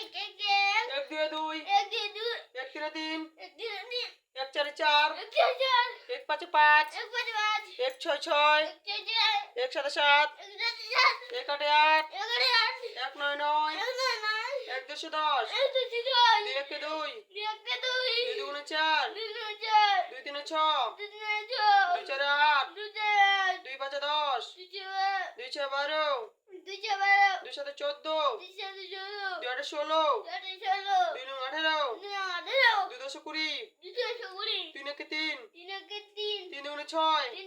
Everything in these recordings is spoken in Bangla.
এক এক এক এক দুয়ে দুই। এক দুই দুই। এক তিনে তিন। এক তিন তিন। এক চারে চার। এক চার চার। এক পাঁচে পাঁচ। এক পাঁচ পাঁচ। এক ছয় ছয়। এক ছয় ছয়। এক সাথে সাত। এক সাত সাত। এক আটে আট। এগারো আট এক নয় নয়। এক নয় নয়। এক দুশো দশ। এক দুই দশ। দুই একে দুই। দুই এক দুই। দুই দুগুণে চার। দুই দুই চার। দুই তিনে ছ। দুই তিন ছয় দুই চারে আট। দুই চার দুই পাঁচে দশ। দুই ছয় বারো। দুই চার বারো দুই সাথে চোদ্দ দুই চার ষোলো। দুই আটে ষোলো দুই নয় আঠেরো। দুই দশে কুড়ি। তিন একে তিন। তিন একে তিন। তিন দুগুণে ছয় তিন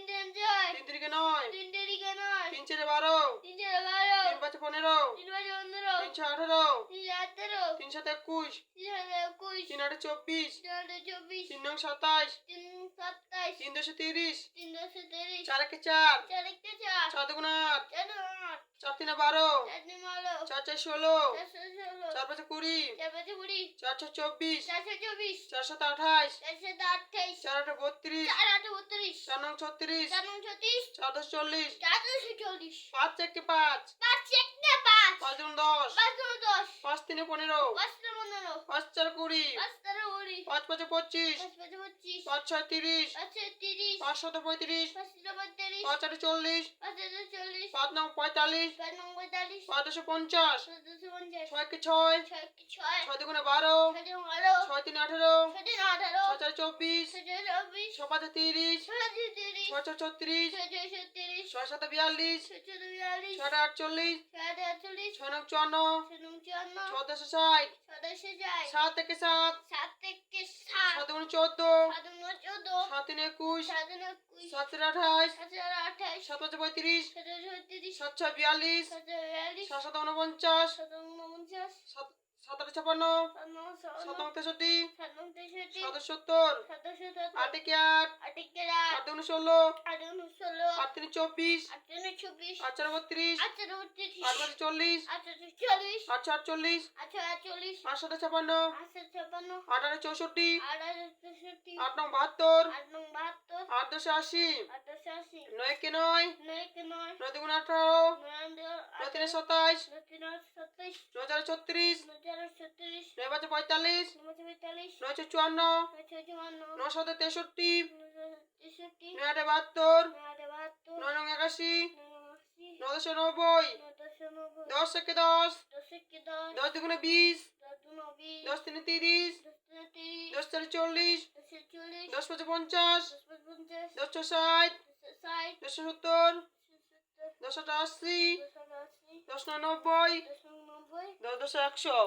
তিরিকে নয়। তিন চারে বারো। তিন পাঁচে পনেরো। তিন পাঁচ পনেরো। তিন ছয় আঠেরো। তিন সাথে একুশ। তিন হাজার একুশ। তিন আটে চব্বিশ। তিন হাজার চব্বিশ। তিন নং সাতাইশ। তিন দশে তিরিশ। তিন দশে তিরিশ। চার একে চার। চার দুগুণ আট তিনে বারো? চার চার ষোলো। চার পাঁচে কুড়ি। চার ছয় চব্বিশ। চার আঠাইশ চারশো চার আটে বত্রিশ। চার নং ছত্রিশ। চার দশ চল্লিশ। পাঁচ একটি পাঁচ। পাঁচ পাঁচ। দশ। পাঁচ তিনে পনেরো। পাঁচ পনেরো। পাঁচ চার কুড়ি। পাঁচ পাঁচ পাঁচে পঁচিশ। পাঁচ ছয় তিরিশ। পাঁচ শত পঁয়ত্রিশ। পাঁচ আটে চল্লিশ। নং পঁয়তাল্লিশ। পঁয়তাল্লিশ। পঞ্চাশ। ছয় কি ছয়? ছয় দুগুণে বারো। ছয় তিন আঠেরো। ছয় চার চব্বিশ। ছয় পাঁচে তিরিশ। ছয় ছয় ছত্রিশ। ছয় ছত্রিশ। বিয়াল্লিশ। ছয় আটচল্লিশ। ছয় নং চুয়ান্ন। ছয় ষাট। দশে যায় সাত থেকে সাত। সাত থেকে সাত। সাত দুগুণে চোদ্দ। সাত সাত তিন একুশ। সাত দুই একুশ সাত তিন আঠাইশ সাত চার আঠাইশ সাত পাঁচে পঁয়ত্রিশ সাত ছয় ছত্রিশ সাত ছয় বিয়াল্লিশ সাত ছয় বিয়াল্লিশ সাত সাত উনপঞ্চাশ সাত উনপঞ্চাশ সাত সাত আটে ছাপান্ন সাত নং সাত চুয়ান্ন নং তেষট্টি সাতাশো সত্তর আট একে আট আট একে আট তিন চব্বিশ আট চার বত্রিশ আট বত্রিশ চল্লিশ আট চার চল্লিশ আট সাথে ছাপান্ন আট আট চৌষট্টি আট নং বাহাত্তর আট নং বাহাত্তর আট দশে আশি নয় কে নয় নয় দুগুণ আঠারো নয় তিনে সাতাইশ নয় চারে ছত্রিশ নয় পাঁচে পঁয়তাল্লিশ নয় ছয় চুয়ান্ন নয় সাথে তেষট্টি নয় আটে বাহাত্তর নয় নয় একাশি নয় দশে নব্বই দশ একে দশ দশ দুগুণে বিশ দশ তিনে তিরিশ দশ চারে চল্লিশ দশ চল্লিশ দশ পাঁচে পঞ্চাশ দশ পাঁচ পঞ্চাশ দশ ছয় ষাট দশ সত্তর দশ আশি দশ নব্বই দশ দশ একশো।